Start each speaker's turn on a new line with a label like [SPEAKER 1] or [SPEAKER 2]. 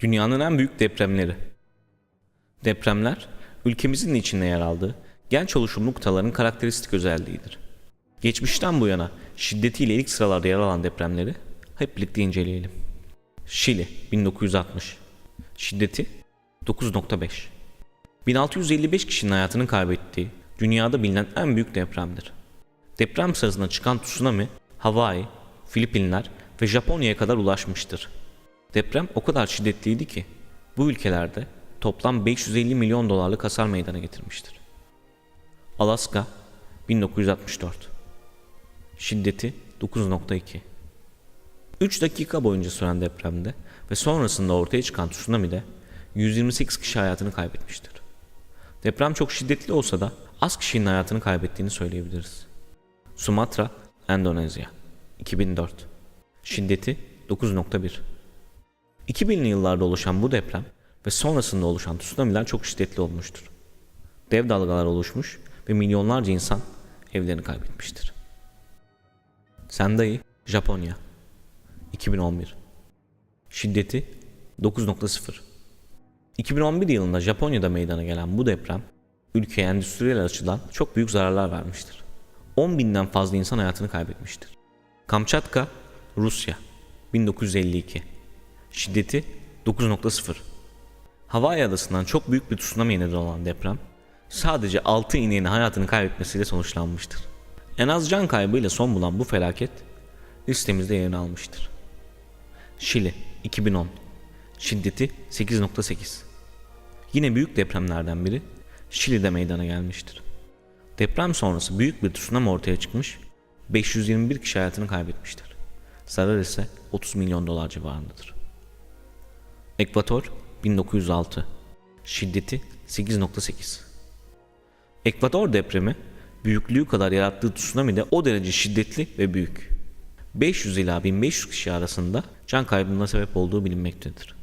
[SPEAKER 1] Dünyanın en büyük depremleri. Depremler, ülkemizin de içinde yer aldığı genç oluşumlu kıtaların karakteristik özelliğidir. Geçmişten bu yana şiddetiyle ilk sıralarda yer alan depremleri hep birlikte inceleyelim. Şili 1960 Şiddeti 9.5 1655 kişinin hayatını kaybettiği dünyada bilinen en büyük depremdir. Deprem sırasında çıkan tsunami Hawaii, Filipinler ve Japonya'ya kadar ulaşmıştır. Deprem o kadar şiddetliydi ki bu ülkelerde toplam 550 milyon dolarlık hasar meydana getirmiştir. Alaska 1964 Şiddeti 9.2 3 dakika boyunca süren depremde ve sonrasında ortaya çıkan tsunami'de 128 kişi hayatını kaybetmiştir. Deprem çok şiddetli olsa da az kişinin hayatını kaybettiğini söyleyebiliriz. Sumatra, Endonezya 2004 Şiddeti 9.1 2000'li yıllarda oluşan bu deprem ve sonrasında oluşan tsunami'ler çok şiddetli olmuştur. Dev dalgalar oluşmuş ve milyonlarca insan evlerini kaybetmiştir. Sendai, Japonya 2011 Şiddeti 9.0 2011 yılında Japonya'da meydana gelen bu deprem ülkeye endüstriyel açıdan çok büyük zararlar vermiştir. 10 binden fazla insan hayatını kaybetmiştir. Kamçatka, Rusya 1952 Şiddeti 9.0 Hawaii adasından çok büyük bir tsunami neden olan deprem sadece 6 ineğin hayatını kaybetmesiyle sonuçlanmıştır. En az can kaybıyla son bulan bu felaket listemizde yerini almıştır. Şili 2010 Şiddeti 8.8 Yine büyük depremlerden biri Şili'de meydana gelmiştir. Deprem sonrası büyük bir tsunami ortaya çıkmış, 521 kişi hayatını kaybetmiştir. Zarar ise 30 milyon dolar civarındadır. Ekvator 1906 Şiddeti 8.8 Ekvator depremi büyüklüğü kadar yarattığı tsunami de o derece şiddetli ve büyük. 500 ila 1500 kişi arasında can kaybına sebep olduğu bilinmektedir.